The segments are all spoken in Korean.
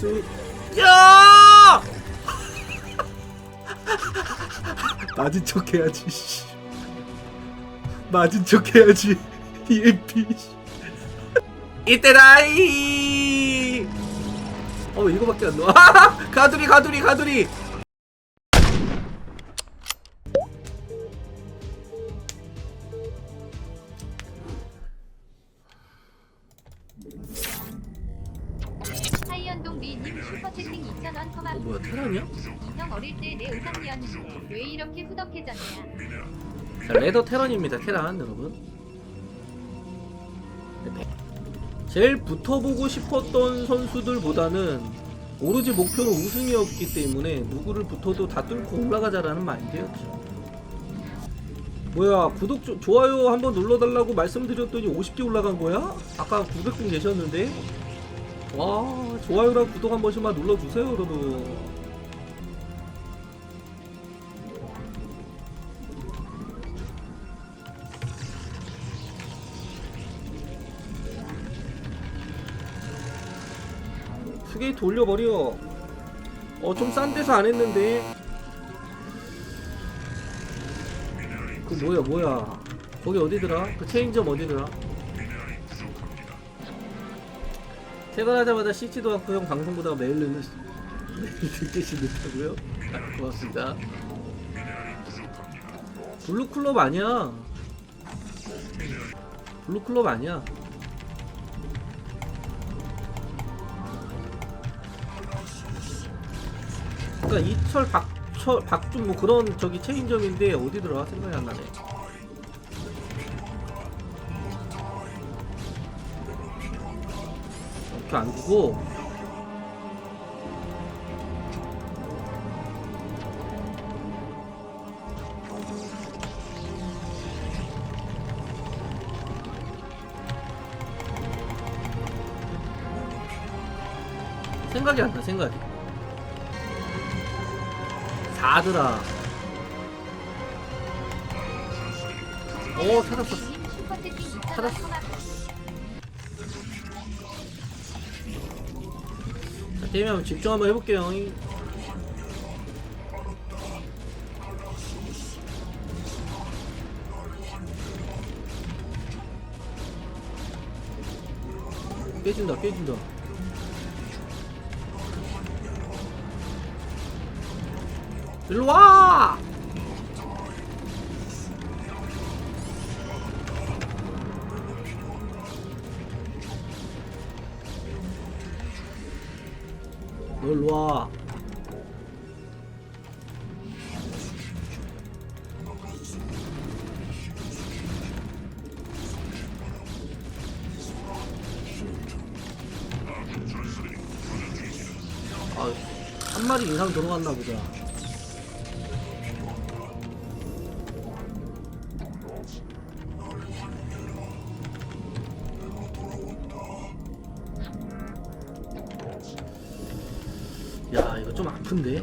수 야! 맞은 척 해야지. 씨. 맞은 척 해야지. EMP. 이때다이. 어 이거밖에 안 나와. 가두리 가두리 가두리. 테란입니다 테란 여러분. 네, 배- 제일 붙어보고 싶었던 선수들보다는 오로지 목표는 우승이었기 때문에 누구를 붙어도 다 뚫고 올라가자라는 마인드였죠. 뭐야 구독 조, 좋아요 한번 눌러달라고 말씀드렸더니 50개 올라간 거야? 아까 900분 계셨는데 와 좋아요랑 구독 한 번씩만 눌러주세요 여러분 게이트 올려버려 어 좀 싼 데서 안 했는데 그 뭐야 뭐야 거기 어디더라? 그 체인점 어디더라? 퇴근하자마자 씻지도 않고 형 방송 보다가 매일 듣듯이 늦다고요? 아, 고맙습니다 블루클럽 아니야 블루클럽 아니야 그러니까 이철 박철 박준 뭐 그런 저기 체인점인데 어디더라 생각이 안 나네. 이렇게 안 주고 생각이 안 나 생각이. 4더라. 오 찾았어. 님 슈퍼채팅 2,000원 찾았어. 자, 게임에 한번 집중 한번 해볼게요. 깨진다, 깨진다. 일로 와! 너 일로 와. 아, 한 마리 이상 들어갔나 보다. 야, 이거 좀 아픈데?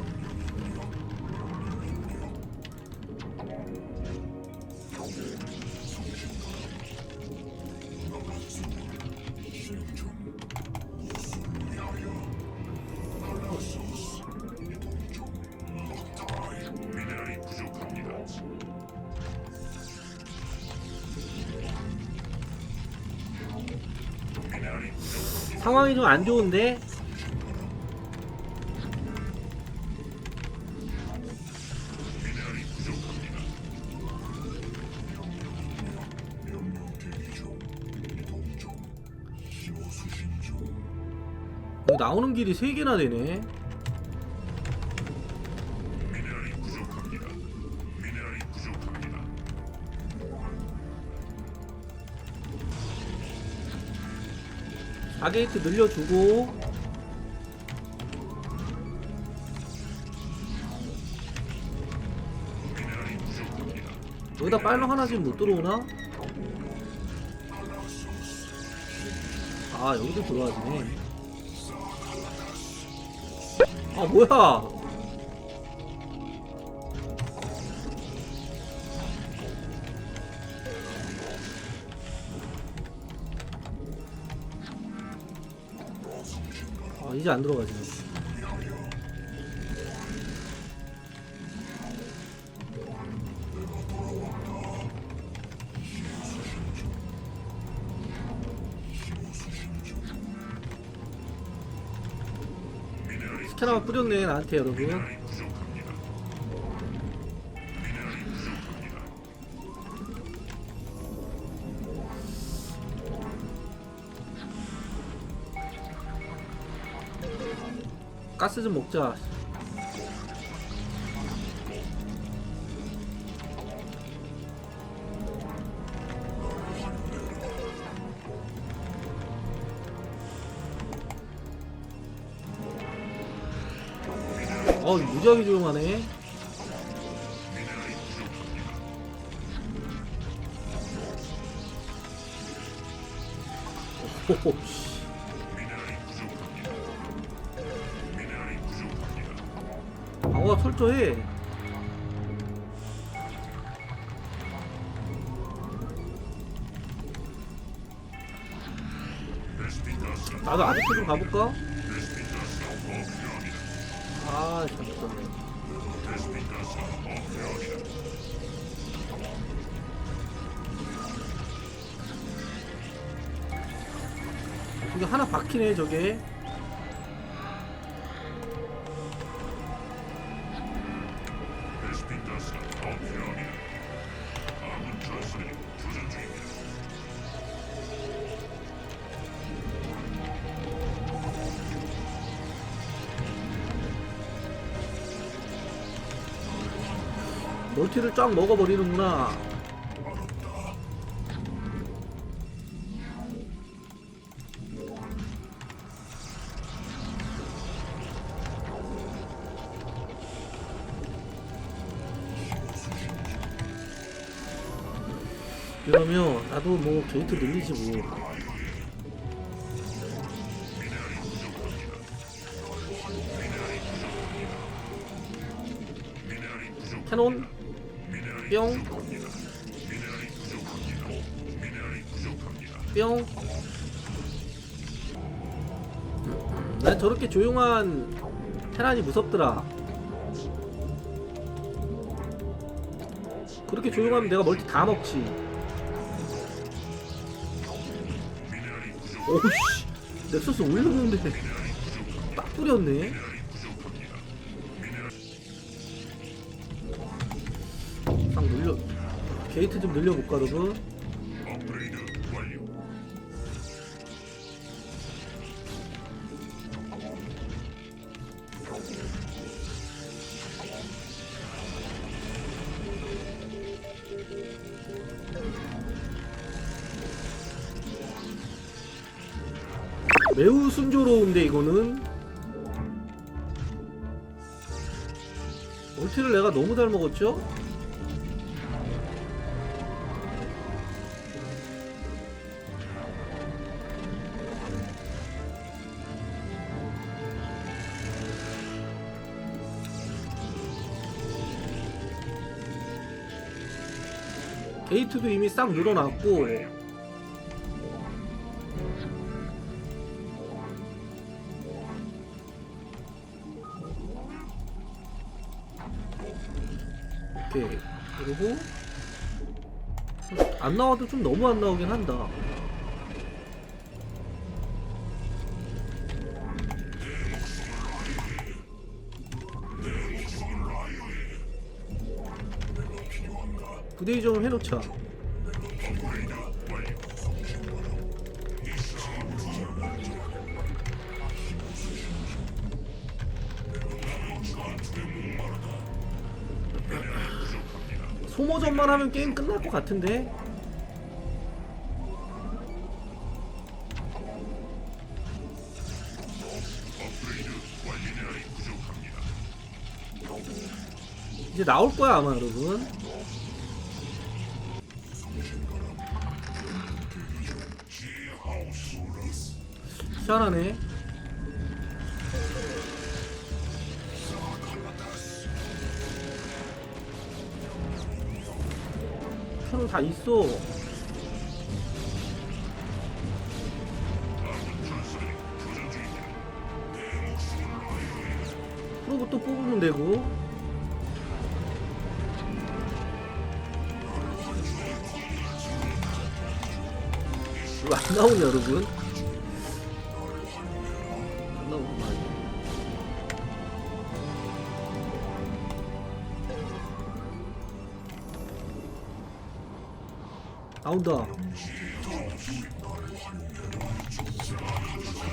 상황이 좀 안 좋은데? 나오는 길이 세 개나 되네. 아게이트 늘려주고. 여기다 빨로 하나 지금 못 들어오나? 아 여기도 들어와지네 아 뭐야 아 이제 안 들어가지. 스캐너가 뿌렸네 나한테 여러분. 가스 좀 먹자. 무지하게 조용하네. 씨. 방어가 철저해. 나도 아비트 좀 가볼까? 아, 잠깐만. 저게 하나 박히네, 저게. 멀티를 쫙 먹어버리는구나. 이러면 나도 뭐 게이트 늘리지 뭐. 캐논 뿅. 뿅. 난 저렇게 조용한 테란이 무섭더라. 그렇게 조용하면 내가 멀티 다 먹지. 오우씨, 넥서스 올렸는데 딱 뿌렸네. 게이트 좀 늘려볼까, 여러분? 매우 순조로운데 이거는 멀티를 내가 너무 잘 먹었죠? 게이트도 이미 싹 늘어났고. 오케이 그리고 안 나와도 좀 너무 안 나오긴 한다 부대이 좀 해놓자. 소모전만 하면 게임 끝날 것 같은데? 이제 나올 거야 아마 여러분 희한하네. 표는 다 있어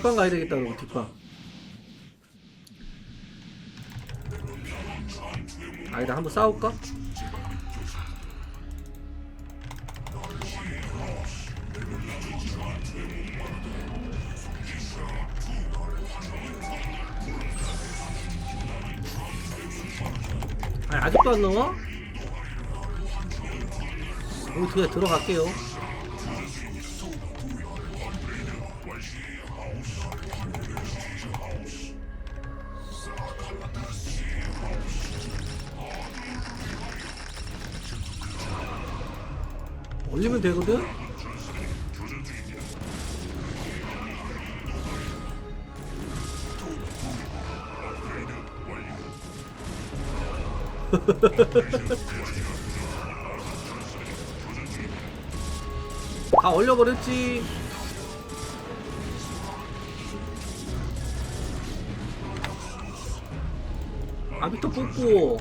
뒷방 가야 되겠다 그러고 뒷방 아니다 한번 싸울까? 아니 아직도 안 나와? 여기 그냥 들어갈게요 올리면 되거든? 다 올려버렸지 아비터 뽑고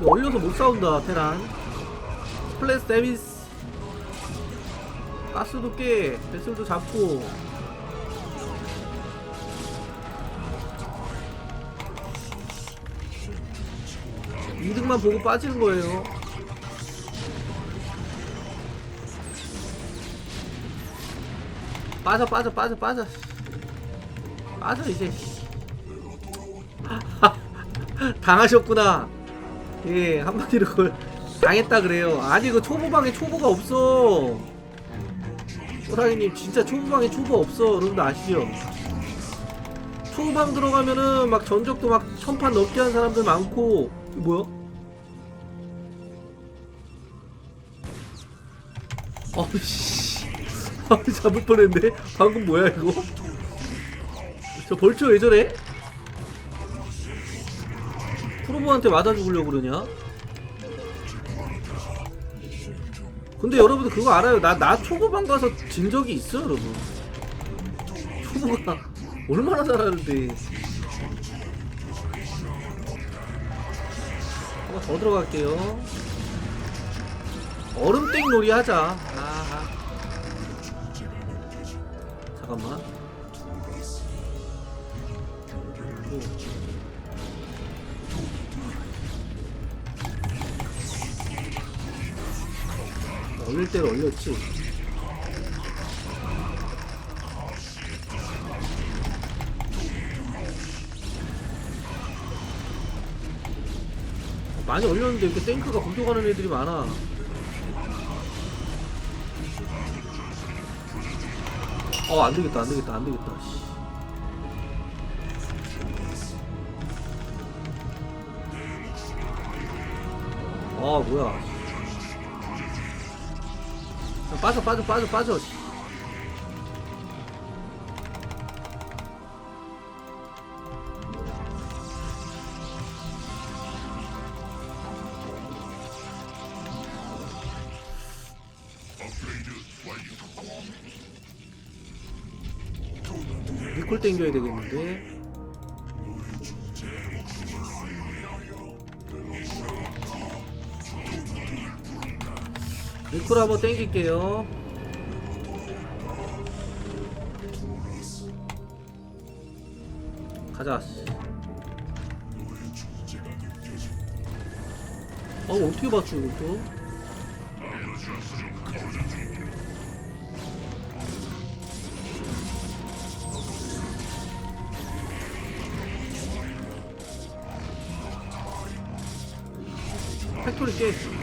올려서 못 싸운다 테란. 플레스 데비스. 가스도 깨. 배슬도 잡고. 이득만 보고 빠지는 거예요. 빠져 빠져 빠져 빠져. 빠져 이제. 당하셨구나 예, 한마디로 그걸 당했다 그래요. 아니, 그 초보방에 초보가 없어. 호랑이님, 진짜 초보방에 초보 없어. 여러분들 아시죠? 초보방 들어가면은 막 전적도 막 천판 넘게 한 사람들 많고, 이거 뭐야? 아씨. 아, 잡을 뻔했네. 방금 뭐야, 이거? 저 벌초 왜 저래? 프로보한테 맞아 죽으려고 그러냐? 근데 여러분들 그거 알아요? 나, 나 초보방 가서 진 적이 있어, 여러분. 초보가 얼마나 잘하는데. 한번 더 들어갈게요. 얼음땡 놀이 하자. 아. 잠깐만. 올릴 대로 올렸지. 많이 올렸는데 이렇게 탱크가 공격하는 애들이 많아. 어, 안 되겠다, 안 되겠다, 안 되겠다. 씨. 아, 뭐야. 빠져 빠져 빠져 빠져 씨. 리콜 땡겨야 되겠는데 리콜 한번 땡길게요. 가자. 어 어떻게 봤어 이것도? 팩토리 깨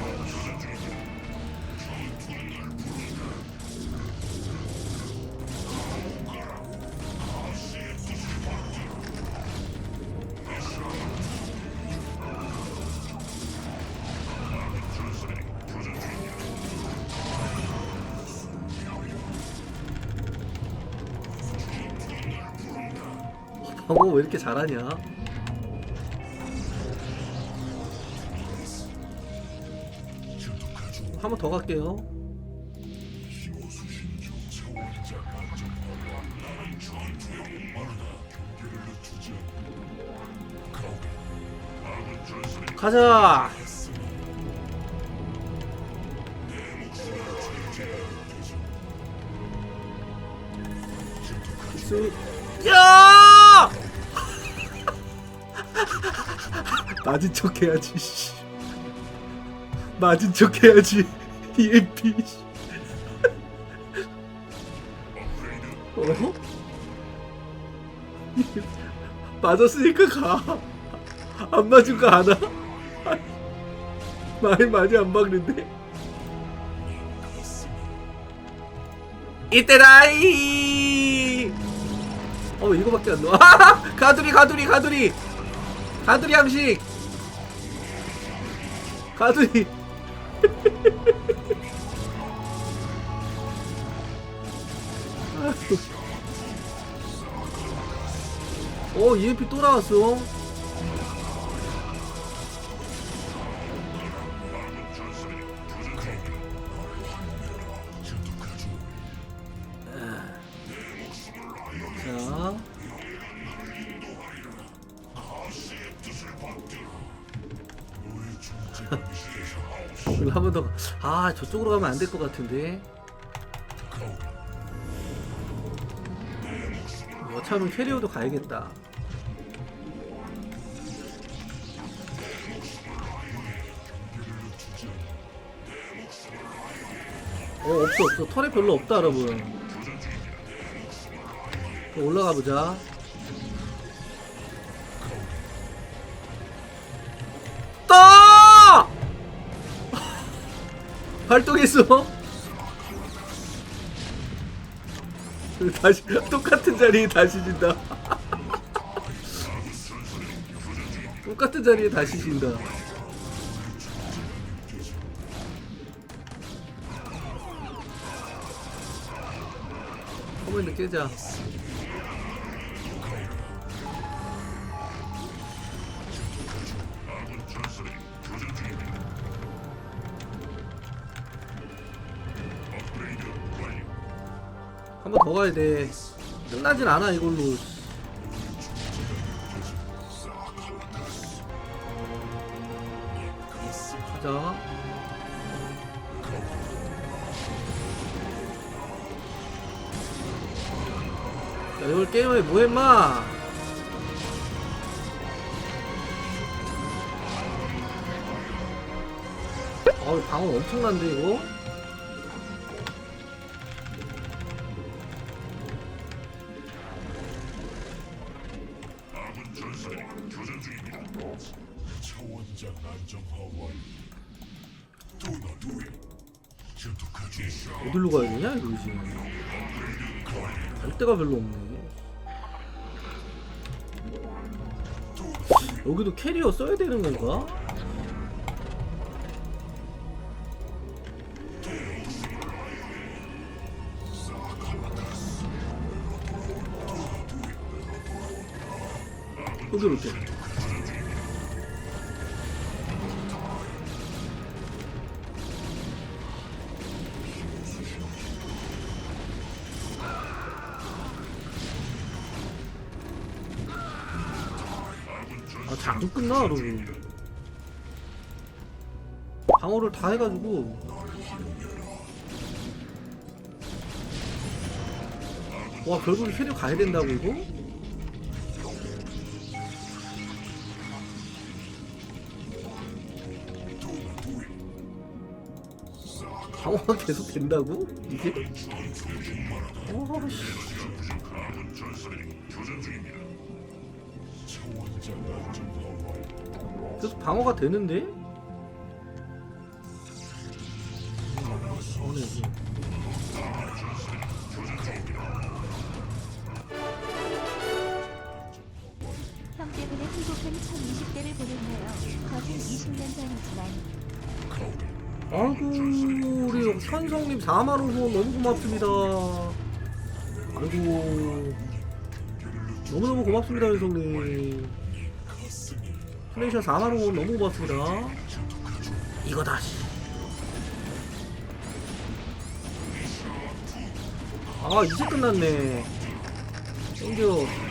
방어 왜 이렇게 잘하냐? 한 번 더 갈게요. 가자. 맞은 척 해야지. 씨. 맞은 척 해야지. EMP. 씨. 어? 맞았으니까 가. 안 맞은 거 아나? 많이 많이 안 막는데. 이때다이. 어 이거밖에 안 나와. 가두리 가두리 가두리 가두리 양식. 가두리. 어 EMP 또 나왔어. 이거 한번 더. 아 저쪽으로 가면 안 될 것 같은데. 여차하면 캐리어도 가야겠다. 어 없어 없어 털에 별로 없다 여러분. 또 올라가 보자. 발동했어. 다시 똑같은 자리에 다시 진다. 똑같은 자리에 다시 진다. 커맨드 깨자. 가야 돼. 끝나진 않아 이걸로. 가자. 야, 이걸 게임에 뭐해 마. 아우 방어 엄청난데 이거. 차원장 안정화원 도나두에 전투카주 어디로 가야 되냐 이거 지금. 갈 데가 별로 없네. 여기도 캐리어 써야 되는 건가? 여기로 올게. 아, 자꾸 끝나, 여러분. 방어를 다 해가지고. 와, 결국에 캐리어 가야 된다고, 이거? 방어가 계속 된다고? 이게? 어, 씨. 차원장 안정화원 계속 방어가 되는데? 4만원 후원 너무 고맙습니다. 아이고. 너무너무 고맙습니다 윤성님. 플레이션 4만원 너무 고맙습니다. 이거다 씨. 아 이제 끝났네. 땡겨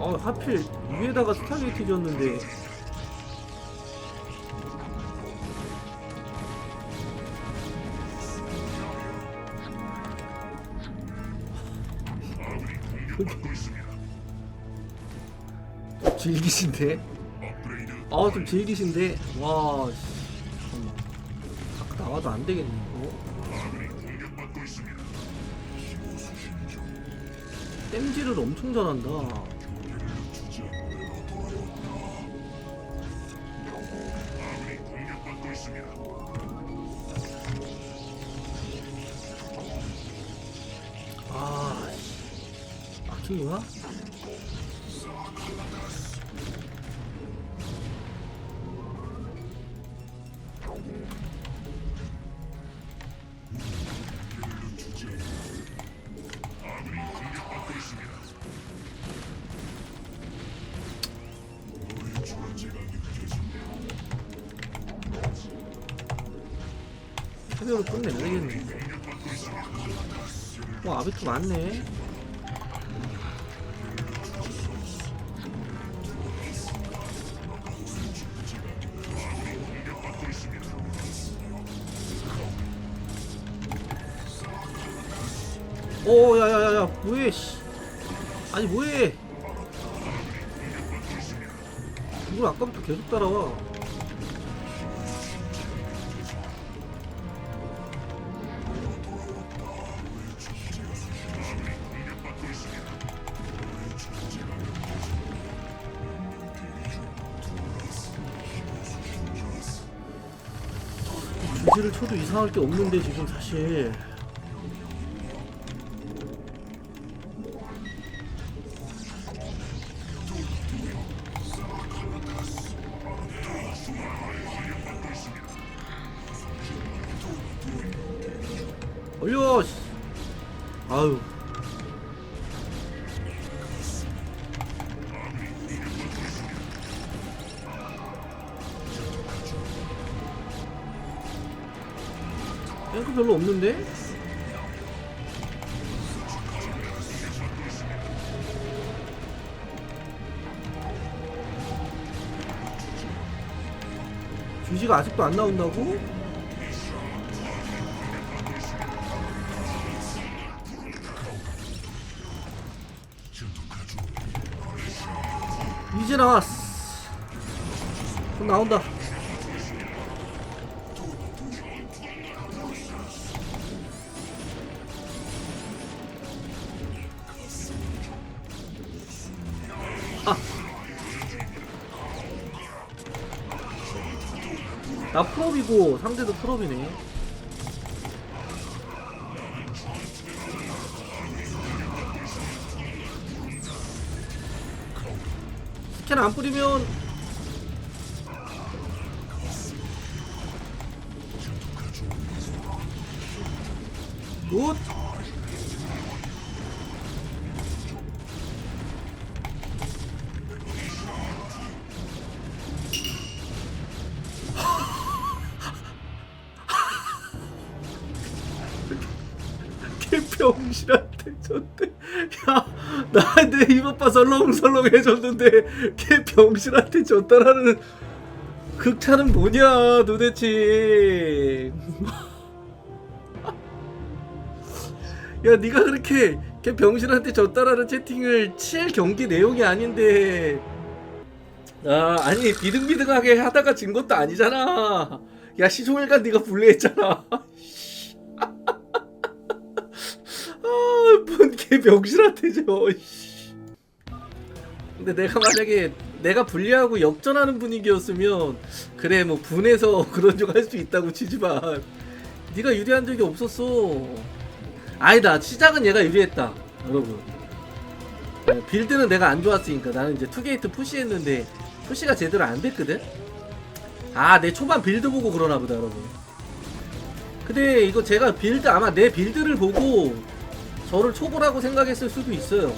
아아 하필 위에다가 스타게이트 줬는데 질기신데? 아좀 질기신데? 와 씨. 잠깐만 밖 나와도 안 되겠네 이거 땜질을 엄청 잘한다 아 씨. 막힌 거야? 많네. 오, 야, 야, 야, 야, 뭐해, 씨. 아니, 뭐해. 이걸 아까부터 계속 따라와. 이상할 게 없는데 지금 사실 탱크 별로 없는데? 주지가 아직도 안 나온다고? 이제 나왔어. 곧 나온다. 상대도 프로비네. 스캔 안 뿌리면 굿. 봐 설렁설렁 해줬는데 개병신한테 줬다라는 극찬은 뭐냐 도대체. 야, 네가 그렇게 개병신한테 줬다라는 채팅을 칠 경기 내용이 아닌데. 아, 아니 비등비등하게 하다가 진 것도 아니잖아. 야, 시종일관 네가 불리했잖아. 아, 뭔개 병신한테 줘. 씨. 근데 내가 만약에 내가 불리하고 역전하는 분위기였으면 그래 뭐 분해서 그런 적 할 수 있다고 치지만 네가 유리한 적이 없었어. 아니다 시작은 얘가 유리했다 여러분. 네, 빌드는 내가 안 좋았으니까 나는 이제 투게이트 푸시했는데 푸시가 제대로 안 됐거든. 아, 내 초반 빌드 보고 그러나 보다, 여러분. 근데 이거 제가 빌드, 아마 내 빌드를 보고 저를 초보라고 생각했을 수도 있어요.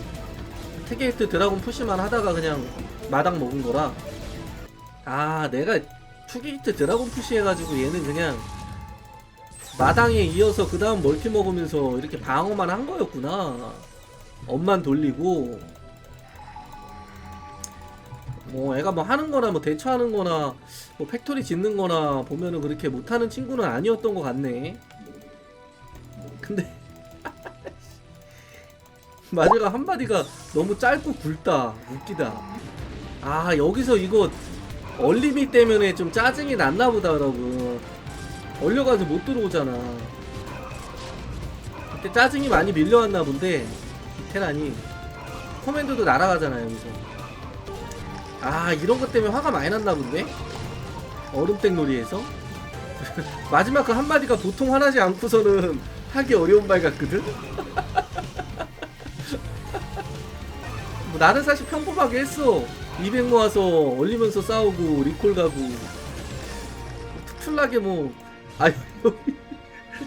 테게이트 드라곤 푸시만 하다가 그냥 마당 먹은 거라. 아, 내가 투게이트 드라곤 푸시 해가지고 얘는 그냥 마당에 이어서 그 다음 멀티 먹으면서 이렇게 방어만 한 거였구나. 엄만 돌리고. 뭐 애가 뭐 하는 거나 뭐 대처하는 거나 뭐 팩토리 짓는 거나 보면은 그렇게 못하는 친구는 아니었던 것 같네. 근데 마제가 한마디가 너무 짧고 굵다. 웃기다. 아 여기서 이거 얼리미 때문에 좀 짜증이 났나 보다 여러분. 얼려가지고 못 들어오잖아. 그때 짜증이 많이 밀려왔나 본데 테란이 커맨드도 날아가잖아요 여기서. 아 이런 것 때문에 화가 많이 났나 본데 얼음땡 놀이에서 마지막 그 한마디가 보통 화나지 않고서는 하기 어려운 말 같거든 뭐 나는 사실 평범하게 했어. 200 모아서 올리면서 싸우고 리콜 가고. 특출나게 뭐. 아니 여기,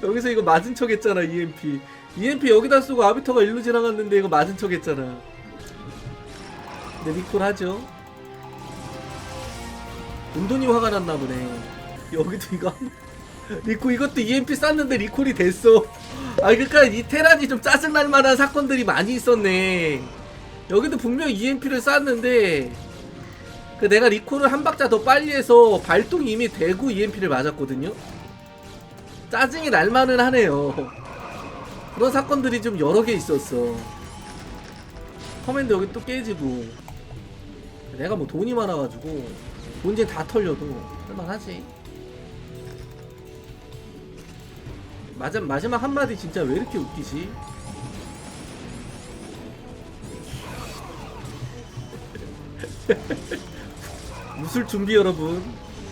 여기서 이거 맞은 척 했잖아 EMP EMP 여기다 쓰고 아비터가 일로 지나갔는데 이거 맞은 척 했잖아. 근데 리콜 하죠. 은돈이 화가 났나 보네. 여기도 이거 한- 리콜 이것도 EMP 쐈는데 리콜이 됐어. 아 그러니까 이 테란이 좀 짜증 날 만한 사건들이 많이 있었네. 여기도 분명 EMP를 쐈는데 그 내가 리콜을 한 박자 더 빨리 해서 발동이 이미 되고 EMP를 맞았거든요. 짜증이 날 만은 하네요. 그런 사건들이 좀 여러 개 있었어. 커맨드 여기 또 깨지고 내가 뭐 돈이 많아가지고 본진 다 털려도 할만하지. 마지, 마지막 한마디 진짜 왜 이렇게 웃기지? 웃을 준비 여러분.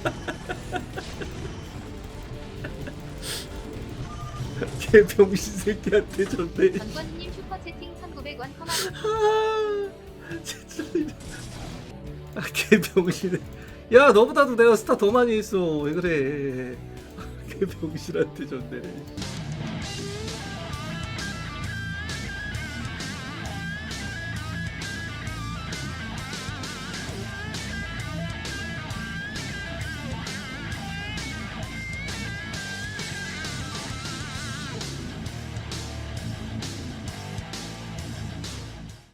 개병신 새끼한테 졌네. 전권님 슈퍼채팅 1900원 커먼 아, 진짜. 아. 야, 너보다도 내가 스타 더 많이 했어. 왜 그래. 개병신한테 졌네.